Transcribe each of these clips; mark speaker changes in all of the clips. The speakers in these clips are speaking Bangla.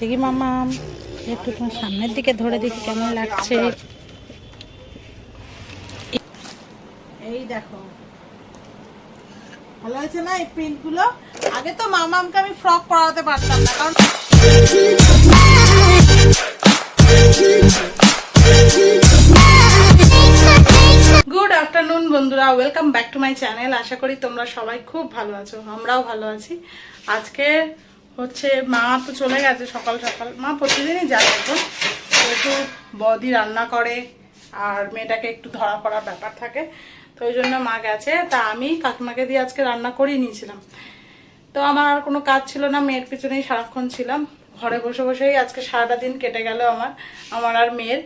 Speaker 1: দেখি মামা, একটু তোমার সামনের দিকে ধরে দেখি কেমন লাগছে।
Speaker 2: এই দেখো। ভালো হয়েছে না এই প্রিন্টগুলো আগে তো মামামকে আমি ফ্রক পরাতে পারতাম না, কারণ গুড আফটারনুন বন্ধুরা welcome back to my channel আশা করি তোমরা সবাই খুব ভালো আছো, আমরাও ভালো আছি। আজকে হচ্ছে মা তো চলে গেছে সকাল সকাল। মা প্রতিদিনই যায় এখন একটু বদি রান্না করে আর মেয়েটাকে একটু ধরা পড়ার ব্যাপার থাকে। তো ওই জন্য মা গেছে। তা আমি কাকিমাকে দিয়ে আজকে রান্না করিয়ে নিয়েছিলাম। তো আমার আর কোনো কাজ ছিল না, মেয়ের পিছনেই সারাক্ষণ ছিলাম। ঘরে বসে বসেই আজকে সারাটা দিন কেটে গেল আমার আমার আর মেয়ের।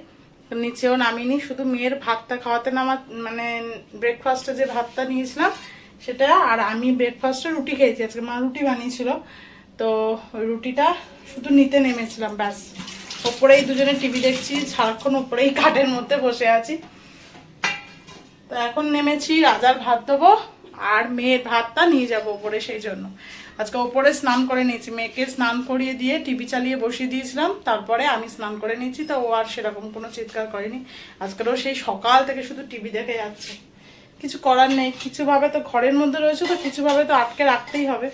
Speaker 2: নিচেও নামিনি, শুধু মেয়ের ভাতটা খাওয়াতে নামা মানে ব্রেকফাস্টে যে ভাতটা নিয়েছিলাম, সেটা আর আমি ব্রেকফাস্টে রুটি খেয়েছি। আজকে মা রুটি বানিয়েছিল। তো রুটিটা শুধু নিতে নেমেছিলাম, ব্যাস। ওপরেই দুজনে টিভি দেখছি, সারাক্ষণ ওপরেই কাঠের মধ্যে বসে আছি। তো এখন নেমেছি, রাজার ভাত দেবো আর মেয়ের ভাতটা নিয়ে যাব ওপরে সেই জন্য। আজকে ওপরে স্নান করে নিয়েছি, মেয়েকে স্নান করিয়ে দিয়ে টিভি চালিয়ে বসিয়ে দিয়েছিলাম, তারপরে আমি স্নান করে নিয়েছি, তো ও আর সেরকম কোনো চিৎকার করেনি। আজকেরও সেই সকাল থেকে শুধু টিভি দেখে যাচ্ছে। কিছু করার নেই, কিছুভাবে তো ঘরের মধ্যে রয়েছে তো, কিছুভাবে তো আটকে রাখতেই হবে।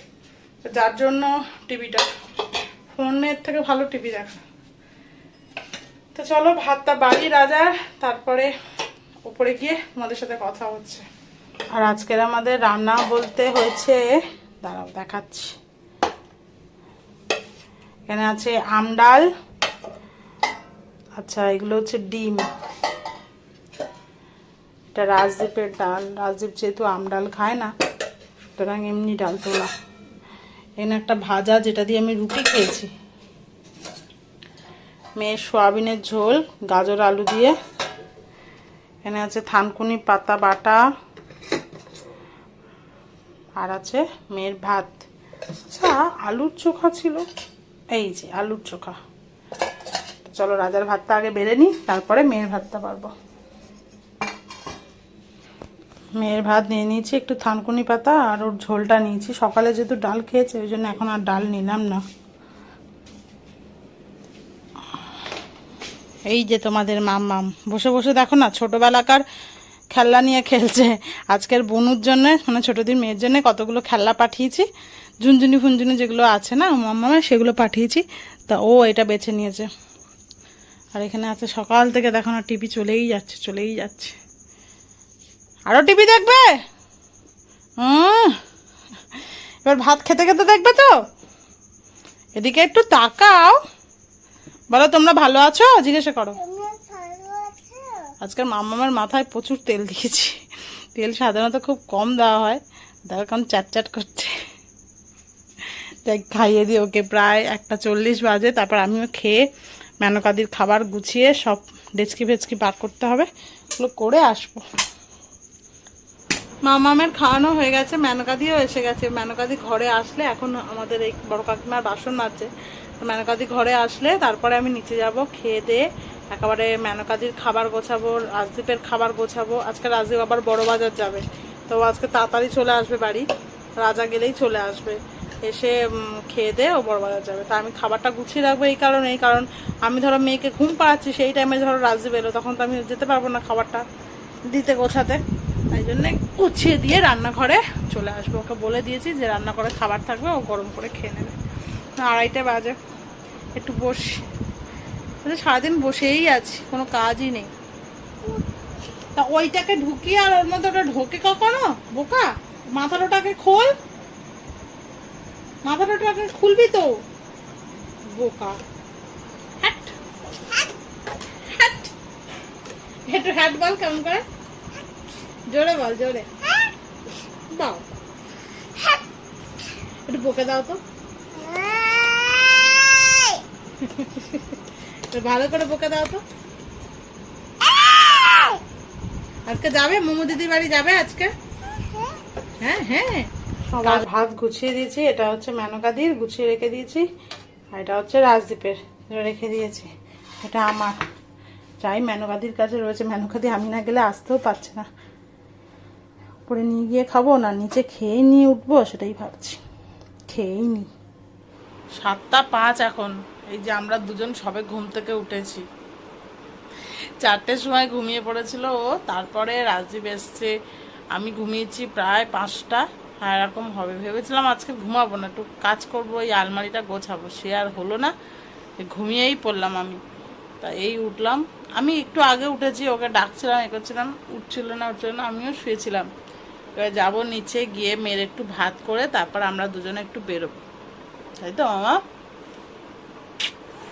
Speaker 2: যার জন্য টিভিটা। ফোনের থেকে ভালো টিভি দেখা। তো চলো, ভাতটা বাড়ি রাজার, তারপরে উপরে গিয়ে তোমাদের সাথে কথা হচ্ছে। আর আজকের আমাদের রান্না বলতে হয়েছে, দাঁড়াও দেখাচ্ছি। এখানে আছে আম ডাল। আচ্ছা এগুলো হচ্ছে ডিম। এটা রাজদীপের ডাল। রাজদীপ যেহেতু আম ডাল খায় না, সুতরাং এমনি ডাল তোলা। এখানে একটা ভাজা যেটা দিয়ে আমি রুটি খেয়েছি। মেয়ের সোয়াবিনের ঝোল, গাজর, আলু দিয়ে। এখানে আছে থানকুনি, পাতা, বাটা। আর আছে মেয়ের ভাত। আচ্ছা আলুর চোখা ছিল। এই যে, আলুর চোখা। চলো রাজার ভাতটা আগে বেড়ে নিই, তারপরে মেয়ের ভাতটা পারব। মেয়ের ভাত নিয়ে নিয়েছি, একটু থানকুনি পাতা আর ওর ঝোলটা নিয়েছি। সকালে যেহেতু ডাল খেয়েছে, ওই জন্য এখন আর ডাল নিলাম না। এই যে তোমাদের মাম মাম বসে বসে দেখো না, ছোটবেলাকার খেলনা নিয়ে খেলছে। আজকের বনুর জন্য মানে ছোটদিন মেয়ের জন্য কতগুলো খেলনা পাঠিয়েছি। ঝুনঝুনি ফুনঝুনি যেগুলো আছে না মাম্মামে সেগুলো পাঠিয়েছি। তা ও এটা বেছে নিয়েছে। আর এখানে আছে সকাল থেকে দেখো না, টিভি চলেই যাচ্ছে চলেই যাচ্ছে। আরও টিভি দেখবে? এবার ভাত খেতে খেতে দেখবে তো? এদিকে একটু তাকাও। বলো, তোমরা ভালো আছো? জিজ্ঞাসা করো। আজকাল মামার মাথায় প্রচুর তেল দিয়েছি। তেল সাধারণত খুব কম দেওয়া হয়। দেখো কেমন চ্যাট করছে। তাই খাইয়ে দিই ওকে প্রায় একটা চল্লিশ বাজে। তারপর আমিও খেয়ে মেনকাদির খাবার গুছিয়ে সব ডেচকি ফেচকি বার করতে হবে। ওগুলো করে আসব। মামামের খাওয়ানো হয়ে গেছে, মেনকাদিও এসে গেছে। মেনকাদি ঘরে আসলে এখন আমাদের এই বড় কাকিমার বাসন মাজছে। তো মেনকাদি ঘরে আসলে তারপরে আমি নিচে যাব, খেয়ে দিয়ে একেবারে মেনকাদির খাবার গোছাবো, রাজদীপের খাবার গোছাবো। আজকে রাজদীপ আবার বড় বাজার যাবে। তো আজকে তাড়াতাড়ি চলে আসবে বাড়ি। রাজা গেলেই চলে আসবে। এসে খেয়ে দিয়ে ও বড় বাজার যাবে। তা আমি খাবারটা গুছিয়ে রাখব এই কারণে, এই কারণ আমি ধরো মেয়েকে ঘুম পাড়াচ্ছি, সেই টাইমে ধরো রাজদীপ এলো, তখন তো আমি যেতে পারব না খাবারটা দিতে গোছাতে। তাই জন্যে গুছিয়ে দিয়ে রান্নাঘরে চলে আসব। ওকে বলে দিয়েছি যে রান্না করে খাবার থাকবে ও গরম করে খেয়ে নেবে। আড়াইটে বাজে। একটু বস। বলছে, সারাদিন বসেই আছি কোনো কাজই নেই। তা ওইটাকে ঢুকিয়ে আর ওর মধ্যে ওটা ঢোকে কখনো? বোকা? মাথার ওটাকে খোল। মাথার ওটাকে খুলবি তো। বোকা। হ্যাট। হ্যাট। হ্যাট বল কেমন করে? জোরে বল জোরে। দাও। একটু বকে দাও তো। ভালো করে বকে দাও তো। আজকে যাবে? মোমো দিদির বাড়ি যাবে আজকে? হ্যাঁ হ্যাঁ। সবার ভাত গুছিয়ে দিয়েছি এটা হচ্ছে মেনকাদির গুছিয়ে রেখে দিয়েছি আর এটা হচ্ছে রাজদীপের রেখে দিয়েছি। এটা আমার। যাই মেনকাদির কাছে রয়েছে। মেনকাদি আমি না গেলে আসতেও পারছে না। উপরে নিয়ে গিয়ে খাব না, নিচে খেয়ে নিয়ে উঠবো, সেটাই ভাবছি। খেয়েই নি। সাতটা পাঁচ এখন। এই যে আমরা দুজন সবে ঘুম থেকে উঠেছি। চারটের সময় ঘুমিয়ে পড়েছিল ও, তারপরে রাজীব এসছে। আমি ঘুমিয়েছি প্রায় পাঁচটা। হ্যাঁ এরকম হবে। ভেবেছিলাম আজকে ঘুমাবো না। একটু কাজ করব, এই আলমারিটা গোছাবো। সে আর হলো না। ঘুমিয়েই পড়লাম আমি। তা এই উঠলাম। আমি একটু আগে উঠেছি, ওকে ডাকছিলাম, এ করছিলাম, উঠছিল না উঠছিল না, আমিও শুয়েছিলাম। এবার যাব নিচে গিয়ে মেয়ের একটু ভাত করে, তারপর আমরা দুজনে একটু বেরোবো। তাই তো, মামা?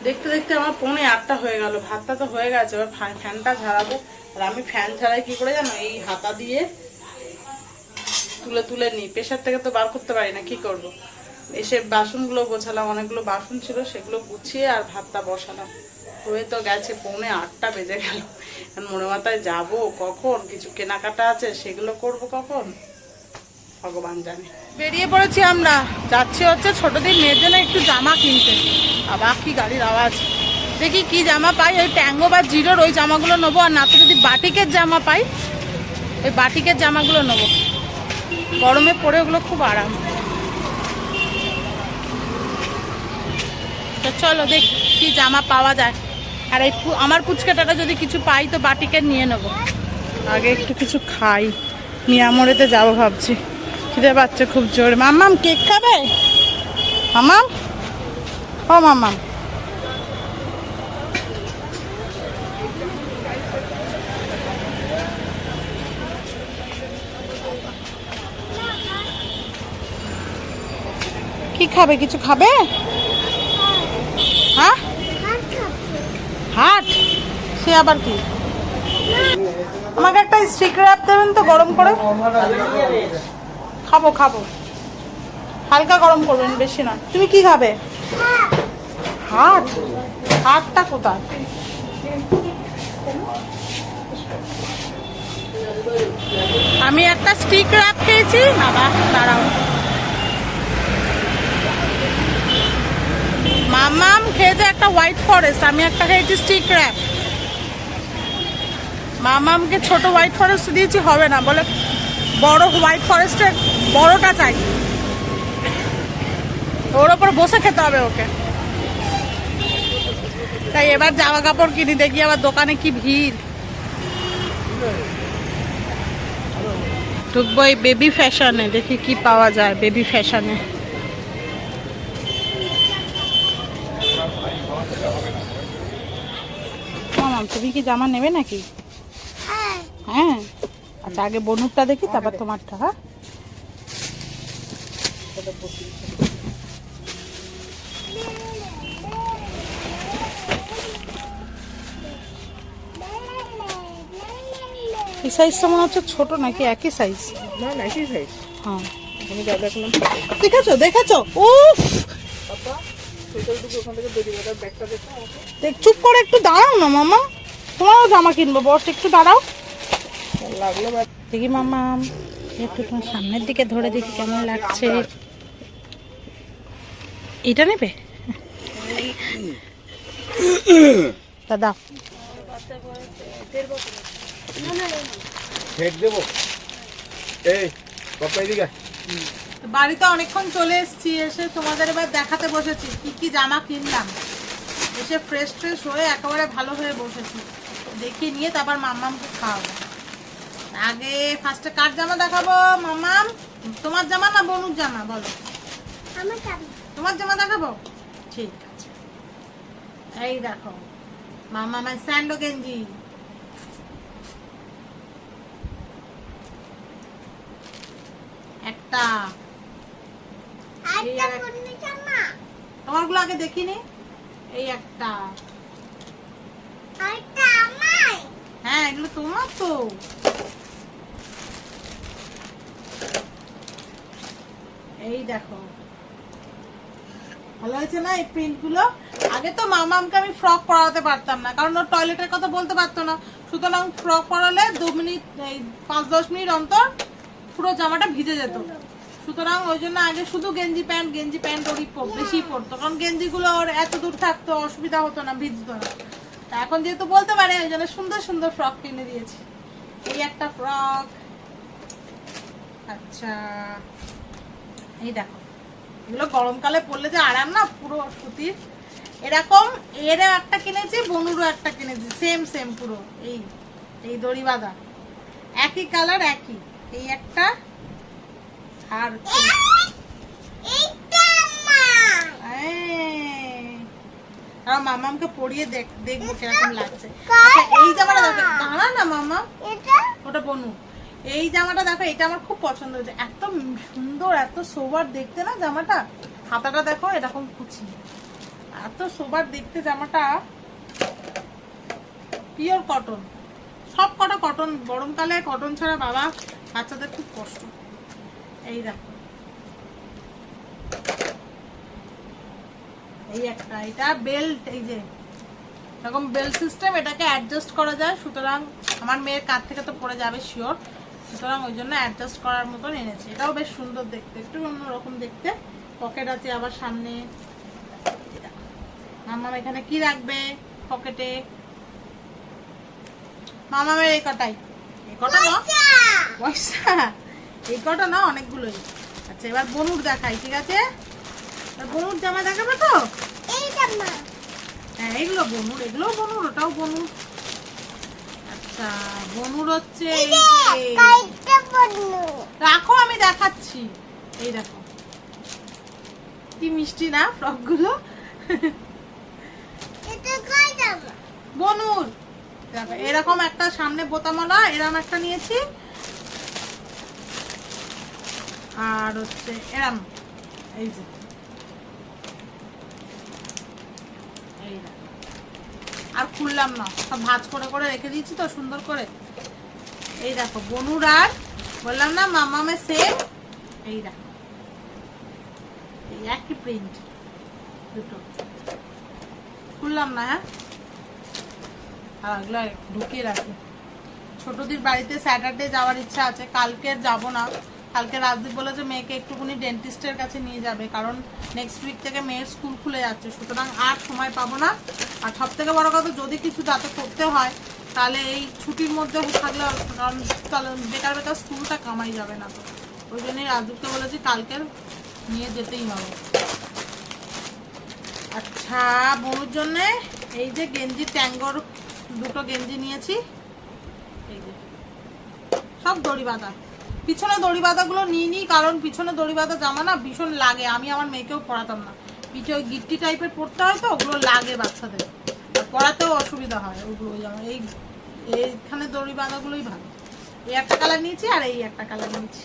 Speaker 2: দেখতে দেখতে আমার পৌনে আটটা হয়ে গেল, ভাতটা তো হয়ে গেছে, এবার ফ্যানটা ঝাড়াবো। আর আমি ফ্যান ছাড়াই কি করে জানো, এই হাতা দিয়ে তুলে তুলে নিই। প্রেশার থেকে তো বার করতে পারি না, কি করব। এসে বাসনগুলো গোছালাম, অনেকগুলো বাসন ছিল, সেগুলো গুছিয়ে আর ভাতটা বসালাম। হয়ে তো গেছে, পৌনে আটটা বেজে গেল। মনে মাথায় যাব কখন? কিছু কেনাকাটা আছে, সেগুলো করব কখন? ভগবান জানে। বেরিয়ে পড়েছি আমরা। যাচ্ছি হচ্ছে ছোটদের মেয়ের জন্য একটু জামা কিনতে। আবার কি গাড়ির আওয়াজ। দেখি কি জামা পাই। ওই ট্যাঙ্গো বা জিরোর ওই জামাগুলো নেব, আর না তো যদি বাটিকের জামা পাই ওই বাটিকের জামাগুলো নেব। গরমে পরে ওগুলো খুব আরাম। তো চলো দেখ কি জামা পাওয়া যায়। আর এই আমার পুচকাটাটা যদি কিছু পাই তো বাটিকের নিয়ে নেব। আগে একটু কিছু খাই। মিয়ামোড়েতে যাব ভাবছি। খিদে পাচ্ছে খুব জোরে। মাম্মাম, কেক খাবে? মামাম ও মাম্মাম। কি খাবে? কিছু খাবে? হ্যাঁ? হাট সে আবার কি? আমাকে একটা স্টিক র্যাপ দেবেন তো গরম করে? খাব খাব। হালকা গরম করবেন, বেশি না তুমি কি খাবে? হাট হাটটা কোথায়? আমি একটা স্টিক র্যাপ খেয়েছি। বাবা, দাঁড়াও। মামাম খেয়েছে একটা হোয়াইট ফরেস্ট আমি একটা খেয়েছি স্টিক র্যাপ মামামকে ছোট হোয়াইট ফরেস্ট দিয়েছি, হবে না, বলে বড় হোয়াইট ফরেস্টের বড়টা চাই। ওর ওপর বসে খেতে হবে ওকে। তাই এবার জামা কাপড় কিনি, দেখি আবার দোকানে কি ভিড়। ঢুকবো এই বেবি ফ্যাশনে দেখি কি পাওয়া যায় বেবি ফ্যাশনে মামাম তুমি কি জামা নেবে নাকি? হ্যাঁ। আচ্ছা আগে বনুরটা দেখি তারপর তোমারটা হ্যাঁ? এই সাইজটা মনে হচ্ছে ছোট নাকি একই সাইজ
Speaker 3: না না কি খাইস
Speaker 2: হ্যাঁ দেখেছ দেখেছ উফ! চুপ করে একটু দাঁড়াও না মামা। তোমারও জামা কিনবো বস একটু দাঁড়াও।
Speaker 3: লাগল
Speaker 2: দেখি মামা একটু তোমার সামনের দিকে ধরে দেখি কেমন লাগছে। এটা নেবে? দাদা।
Speaker 4: দেবো? এই পাপা এদিকে।
Speaker 2: বাড়িতে অনেকক্ষণ চলে এসেছি এসে তোমাদের এবার দেখাতে বসেছি কি কি জামা কিনলাম। এসে ফ্রেশ ফ্রেশ হয়ে একেবারে ভালো হয়ে বসেছি। দেখিয়ে নিয়ে তারপর মাম্মামকে খাওয়াবো। আগে ফার্স্টে কার জামা দেখাবো মাম্মাম? তোমার জামা না বনুর জামা বলো। তোমার জামা দেখাবো? ঠিক আছে। এই দেখো মামা আমার স্যান্ডো গেঞ্জি। একটা এই তোমারগুলো আগে দেখিনি? এই একটা। হ্যাঁ এগুলো তোমার তো। এই দেখো। ভালো হয়েছে না এই প্রিন্টগুলো আগে তো মামামকে আমি ফ্রক পরাতে পারতাম না, কারণ ওর টয়লেটের কথা বলতে পারতো না। সুতরাং ফ্রক পরালে দু মিনিট পাঁচ দশ মিনিট অন্তর পুরো জামাটা ভিজে যেত। সুতরাং ওই জন্য আগে শুধু গেঞ্জি প্যান্ট গেঞ্জি প্যান্ট ওরই বেশি পরতো। কারণ গেঞ্জিগুলো ওর এত দূর থাকতো, অসুবিধা হতো না, ভিজতো না। তা এখন যেহেতু বলতে পারে, ওই জন্য সুন্দর সুন্দর ফ্রক কিনে দিয়েছি। এই একটা ফ্রক। আচ্ছা এই দেখো। এগুলো গরমকালে পরলে যে আরাম না, পুরো সুতির। এরকম এরও একটা কিনেছি, বনুরও একটা কিনেছি সেম সেম পুরো। এই এই দড়ি বাঁধা। একই কালার একই। এই একটা আর মামামকে পরিয়ে দেখ দেখব কীরকম লাগছে। আচ্ছা এই জামাটা দেখো দাঁড়া না মামা ওটা বনু। এই জামাটা দেখো এটা আমার খুব পছন্দ হয়েছে। এত সুন্দর এত সোবার দেখতে না জামাটা? হাতাটা দেখো এরকম কুচি। এত সোবার দেখতে জামাটা। Pure cotton. সব কটা কটন গরমকালে কটন ছাড়া বাবা বাচ্চাদের খুব কষ্ট। এই দেখো। এই একটা এটা বেল্ট এই যে এরকম বেল্ট সিস্টেম এটাকে অ্যাডজাস্ট করা যায়। সুতরাং আমার মেয়ের কাছ থেকে তো পড়ে যাবে শিওর সুতরাং ওই জন্য অ্যাডজাস্ট করার মতন এনেছি। এটাও বেশ সুন্দর দেখতে একটু অন্যরকম দেখতে। পকেট আছে আবার সামনে। মামাম এখানে কি রাখবে পকেটে মামামের এই কটাই। এই কটা পয়সা এই কটা না অনেকগুলোই। আচ্ছা এবার বনুর দেখাই ঠিক আছে? বনুর জামা দেখাবে তো? হ্যাঁ এগুলো বনুর এগুলো বনুর ওটাও বনুর। আচ্ছা বনুর হচ্ছে রাখো আমি দেখাচ্ছি। এই দেখো। কি মিষ্টি না ফ্রকগুলো বনুর। এরকম একটা সামনে বোতামলা এরকম একটা নিয়েছি। আর হচ্ছে এরম। এই যে। আর খুললাম না। সব ভাজ করে করে রেখে দিয়েছি তো, সুন্দর করে। এই দেখো, বনুর আর বললাম না, মামামে সেম এই দেখো। একই প্রিন্ট দুটো। খুললাম না হ্যাঁ? আর এগুলো ঢুকিয়ে রাখি। ছোটদের বাড়িতে স্যাটারডে যাওয়ার ইচ্ছা আছে। কালকে যাব না। কালকে রাজদীপ বলেছে মেয়েকে একটুখানি ডেন্টিস্টের কাছে নিয়ে যাবে, কারণ নেক্সট উইক থেকে মেয়ের স্কুল খুলে যাচ্ছে। সুতরাং আর সময় পাবো না। আর সব থেকে বড় কথা, যদি কিছু তাতে করতে হয়, তাহলে এই ছুটির মধ্যে থাকলে কারণ বেকার বেকার স্কুলটা কামাই যাবে না তো। ওই জন্যই রাজদীপকে বলেছি কালকে নিয়ে যেতেই হবে। আচ্ছা বনুর জন্যে এই যে গেঞ্জি, ট্যাঙ্গর, দুটো গেঞ্জি নিয়েছি। এই যে, সব দড়ি বাঁধা। পিছনে দড়ি বাঁধাগুলো নিই, কারণ পিছনে দড়ি বাঁধা জামা না ভীষণ লাগে। আমি আমার মেয়েকেও পড়াতাম না। পিঠে ওই গিট্টি টাইপের পড়তে হয় তো, ওগুলো লাগে বাচ্চাদের। পড়াতেও অসুবিধা হয় ওগুলো এই, এইখানে দড়ি বাঁধাগুলোই ভালো। এই একটা কালার নিয়েছি আর এই একটা কালার নিয়েছি।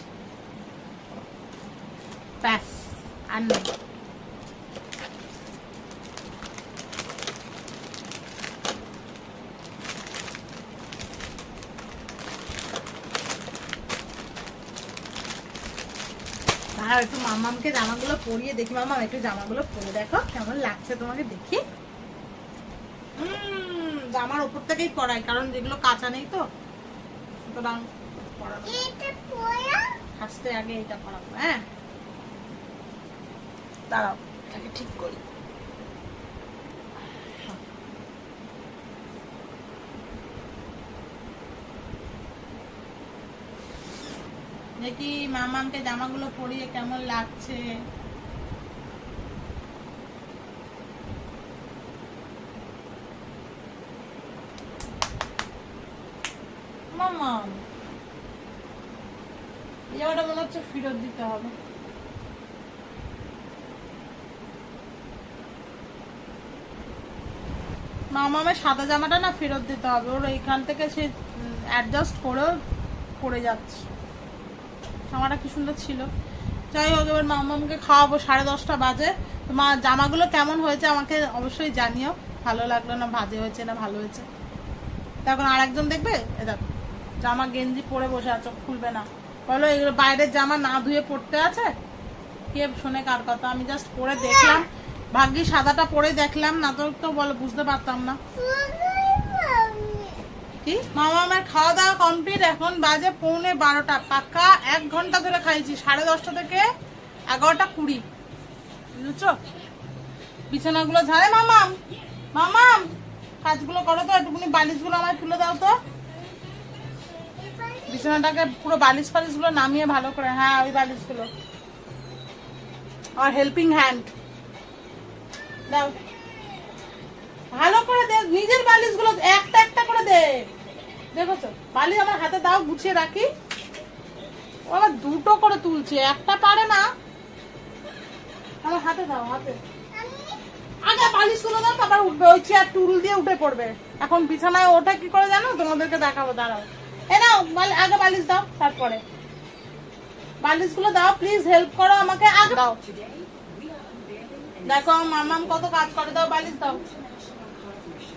Speaker 2: ব্যাস, আর নেই। আর একটু মামামকে জামাগুলো পরিয়ে দেখি। মামা একটু জামাগুলো পরে দেখো কেমন লাগছে তোমাকে দেখি। জামার উপর থেকেই পরাই কারণ যেগুলো কাঁচা নেই তো। সুতরাং ফার্স্টে আগে এটা পরাবো হ্যাঁ। দাঁড়াও এটাকে ঠিক করি। দেখি মামামকে জামাগুলো পরিয়ে কেমন লাগছে। মামাম মনে হচ্ছে ফেরত দিতে হবে। মামামের সাদা জামাটা না ফেরত দিতে হবে। ওর এইখান থেকে সে অ্যাডজাস্ট করেও পড়ে যাচ্ছে। জামাটা কি সুন্দর ছিল। যাই হোক, এবার মামামকে খাওয়াবো, সাড়ে দশটা বাজে। তো মা, জামাগুলো কেমন হয়েছে আমাকে অবশ্যই জানিও। ভালো লাগল না, ভাজে হয়েছে না, ভালো হয়েছে। তো এখন আর একজন দেখবে? এ দেখো, জামা গেঞ্জি পরে বসে আছো, খুলবে না। বলো, এগুলো বাইরের জামা না ধুয়ে পড়তে আছে? কে শোনে কার কথা? আমি জাস্ট পরে দেখলাম। ভাগ্যি সাদাটা পরে দেখলাম, না তো বলো, বুঝতে পারতাম না। কি? মামা আমার খাওয়া দাওয়া কমপ্লিট, এখন বাজে পৌনে বারোটা। পাক্কা এক ঘণ্টা ধরে খাইছি, সাড়ে দশটা থেকে এগারোটা কুড়ি। বুঝছ? বিছানাগুলো ঝাড়ে মামাম মামাম কাজগুলো করো তো, একটুখানি বালিশগুলো আমায় তুলে দাও তো। বিছানাটাকে পুরো বালিশ ফালিশগুলো নামিয়ে ভালো করে হ্যাঁ ওই বালিশগুলো। আমার হেল্পিং হ্যান্ড। দাও। ভালো করে দে, নিজের বালিশগুলো একটা একটা করে দে। দেখেছ? বালিশ আমার হাতে দাও, গুছিয়ে রাখি। ও আবার দুটো করে তুলছে, একটা পারে না। আমার হাতে দাও, হাতে। আগে বালিশগুলো দাও, তারপর উঠবে। ওই চেয়ার টুল দিয়ে উঠে পড়বে। এখন বিছানায় ওটা কি করে জানো? তোমাদেরকে দেখাবো, দাঁড়াও। এ নাও আগে বালিশ দাও, তারপরে। বালিশগুলো দাও প্লিজ হেল্প করো আমাকে। আগে দাও। দেখো, মামাম কত কাজ করে, দাও, বালিশ দাও।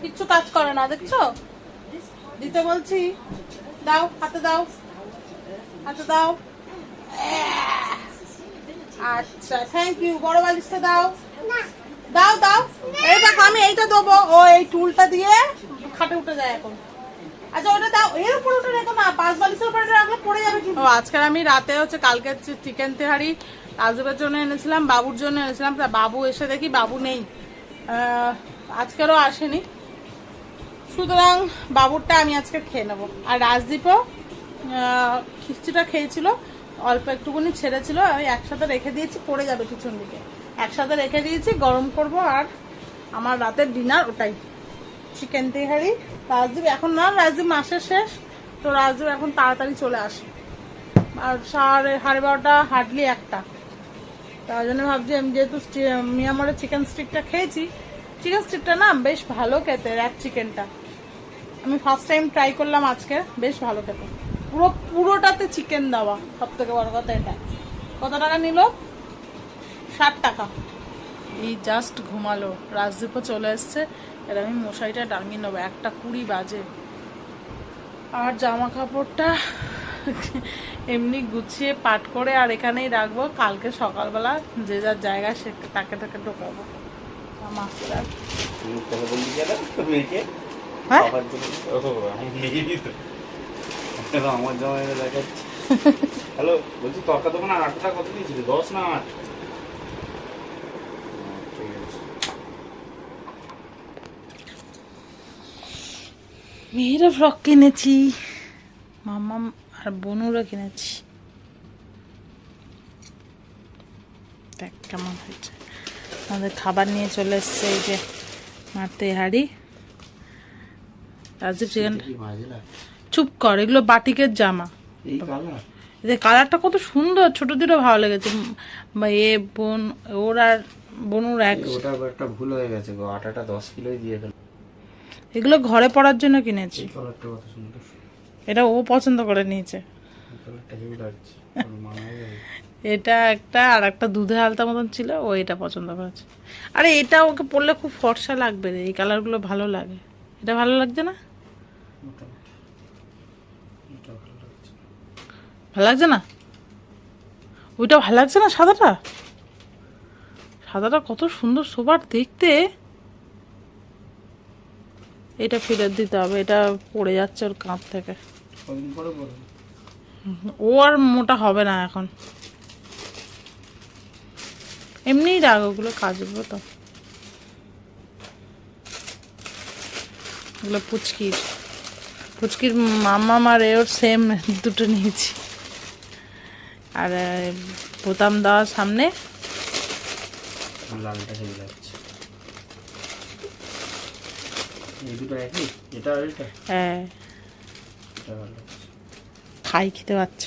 Speaker 2: কিচ্ছু কাজ করে না, দেখছ? দিতে বলছি। দাও, হাতে দাও। হাতে দাও। আচ্ছা থ্যাংক ইউ বড় বালিশটা দাও। দাও দাও। এই দেখো, আমি এইটা দেবো। ও, এই টুলটা দিয়ে খাটে উঠে যায় এখন। আচ্ছা ওটা দাও। এর উপর ওটা রেখো না, পাঁচ বালিশের উপর রাখলে পড়ে যাবে কিন্তু। আজকে আমি রাতে হচ্ছে কালকে চিকেন তেহারি রাজুবের জন্য এনেছিলাম, বাবুর জন্য এনেছিলাম। তা বাবু এসে দেখি বাবু নেই। আজকেরও আসেনি। সুতরাং বাবুরটা আমি আজকে খেয়ে নেব। আর রাজদীপও খিস্তিটা খেয়েছিল, অল্প একটুকুনি ছেড়েছিল আমি একসাথে রেখে দিয়েছি, পড়ে যাবে পিছন দিকে। একসাথে রেখে দিয়েছি, গরম করব, আর আমার রাতের ডিনার ওটাই। চিকেন তেহারি, রাজদীপ এখন না, রাজদীপ মাসের শেষ, তো রাজদীপ এখন তাড়াতাড়ি চলে আসে। আর সাড়ে সাড়ে বারোটা, হার্ডলি একটা। তার জন্য ভাবছি, আমি যেহেতু মিয়ামরের চিকেন স্টিকটা খেয়েছি, চিকেন স্টিকটা না, বেশ ভালো খেতে র্যাপ চিকেনটা। আমি ফার্স্ট টাইম ট্রাই করলাম আজকে বেশ ভালো খেতে। পুরো পুরোটাতে চিকেন দেওয়া সব থেকে বড় কথা এটা। কত টাকা নিল? ষাট টাকা। এই জাস্ট ঘুমালো। রাজদীপও চলে এসছে। এর আমি মশারিটা টাঙিয়ে নেব। একটা কুড়ি বাজে। আর জামা কাপড়টা এমনি গুছিয়ে পাট করে আর এখানেই রাখব। কালকে সকালবেলা যে যার জায়গায় সে তাকে তাকে ঢোকাবো। জামা হ্যাঁ?
Speaker 4: বাবার জন্য ও আমি মেয়েরই তো এটা আমার জামাই দেখাচ্ছি হ্যালো বলছি তরকা দোকান আটটা কত দিয়েছিল দশ না আট? ঠিক
Speaker 2: ফ্রক কিনেছি মাম্মা আর বনুরও কিনেছি। দেখ কেমন হয়েছে। আমাদের খাবার নিয়ে চলে এসছে এই যে মারতে হাড়ি। রাজীব চিকেন
Speaker 4: কি মাঝে না
Speaker 2: চুপ কর এগুলো বাটিকের জামা। এদের কালারটা কত সুন্দর ছোট দুটো ভালো লেগেছে। এ বোন ওর আর বনুর এক।
Speaker 4: ওটা একটা ভুল হয়ে গেছে গো আটাটা দশ কিলোই দিয়ে ফেল
Speaker 2: এগুলো ঘরে পরার জন্য কিনেছি। এটা ও পছন্দ করে নিয়েছে। এটা একটা আর একটা দুধে হালতা মতন ছিল ও এটা পছন্দ করেছে। আরে এটা ওকে পরলে খুব ফর্সা লাগবে রে এই কালারগুলো ভালো লাগে। এটা ভালো লাগছে না?
Speaker 4: ভালো লাগছে
Speaker 2: না? ওইটা ভালো লাগছে না সাদাটা? সাদাটা কত সুন্দর সোবার দেখতে। এটা ফেরত দিতে হবে এটা পড়ে যাচ্ছে ওর কাঁধ থেকে। ও আর মোটা হবে না এখন। এমনিই রাগ ওগুলো কাজগুলো তো। ওগুলো পুচকির। পুচকির মামা আর এর সেম দুটো নিয়েছি। আর বোতাম দেওয়ার সামনে।
Speaker 4: লালটা হেভি লাগছে। এই দুটো একই? এটা আর এটা?
Speaker 2: হ্যাঁ। খাই খেতে পাচ্ছ